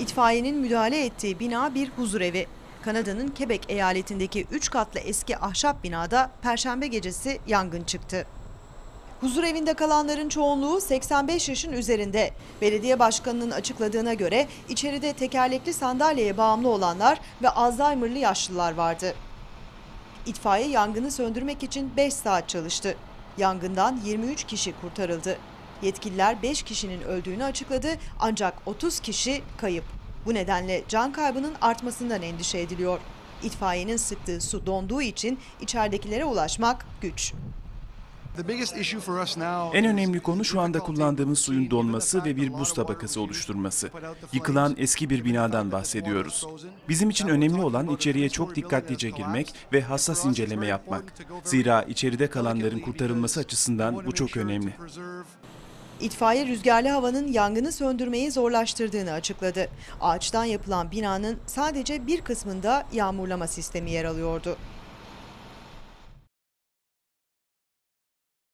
İtfaiyenin müdahale ettiği bina bir huzurevi. Kanada'nın Quebec eyaletindeki 3 katlı eski ahşap binada perşembe gecesi yangın çıktı. Huzur evinde kalanların çoğunluğu 85 yaşın üzerinde. Belediye başkanının açıkladığına göre içeride tekerlekli sandalyeye bağımlı olanlar ve Alzheimer'lı yaşlılar vardı. İtfaiye yangını söndürmek için 5 saat çalıştı. Yangından 23 kişi kurtarıldı. Yetkililer 5 kişinin öldüğünü açıkladı ancak 30 kişi kayıp. Bu nedenle can kaybının artmasından endişe ediliyor. İtfaiyenin sıktığı su donduğu için içeridekilere ulaşmak güç. En önemli konu şu anda kullandığımız suyun donması ve bir buz tabakası oluşturması. Yıkılan eski bir binadan bahsediyoruz. Bizim için önemli olan içeriye çok dikkatlice girmek ve hassas inceleme yapmak. Zira içeride kalanların kurtarılması açısından bu çok önemli. İtfaiye rüzgarlı havanın yangını söndürmeyi zorlaştırdığını açıkladı. Ağaçtan yapılan binanın sadece bir kısmında yağmurlama sistemi yer alıyordu.